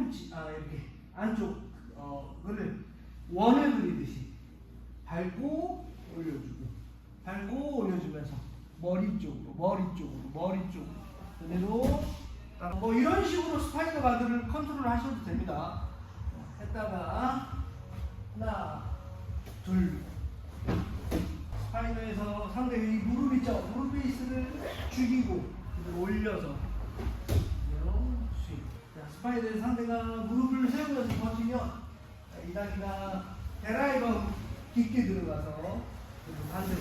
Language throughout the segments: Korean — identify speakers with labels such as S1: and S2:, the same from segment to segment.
S1: 팔꿈치 아 이렇게 안쪽 어 그를 원을 그리듯이 밟고 올려주고 밟고 올려주면서 머리 쪽으로 머리 쪽으로 머리 쪽으로 그대로 딱뭐 이런 식으로 스파이더 가드를 컨트롤 하셔도 됩니다. 했다가 하나 둘 스파이더에서 상대의 이 무릎 있죠 무릎 베이스를 죽이고 올려서 스파이더의 상대가 무릎을 세우면서 버티면 자, 이 다리가 데라이버 깊게 들어가서 반대로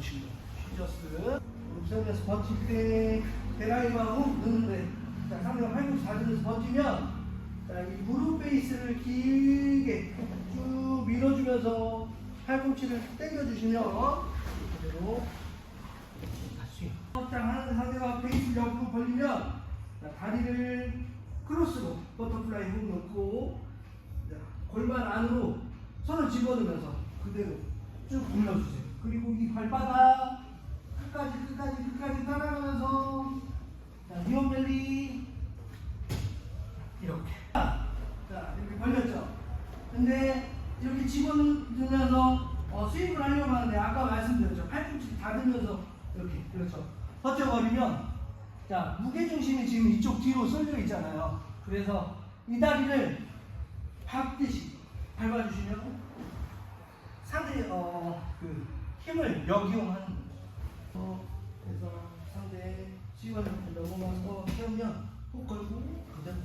S1: 식으로 슈저스 무릎 세우면서 버틸 때 데라이버 훅 넣는데 자, 상대가 팔꿈치 닫으면서 버티면 자, 이 무릎 베이스를 길게 쭉 밀어주면서 팔꿈치를 당겨주시면 그대로 다시 딱 하는 상대가 베이스를 옆으로 벌리면 크로스로 버터플라이 훅 넣고 자, 골반 안으로 손을 집어넣으면서 그대로 쭉 눌러주세요. 그리고 이 발바닥 끝까지 끝까지 끝까지 따라가면서 자, 니온벨리 이렇게 자 이렇게 벌렸죠. 근데 이렇게 집어넣으면서 어, 스윙을 하려고 하는데 아까 말씀드렸죠. 팔꿈치 닫으면서 이렇게 그렇죠. 버텨버리면 자 무게 중심이 지금 이쪽 뒤로 쏠려 있잖아요. 그래서 이 다리를 밟듯이 밟아주시면 상대 어 그 힘을 역이용하는 거죠. 어, 그래서 상대 시간을 넘어가서 세우면 훅 걸고 그대로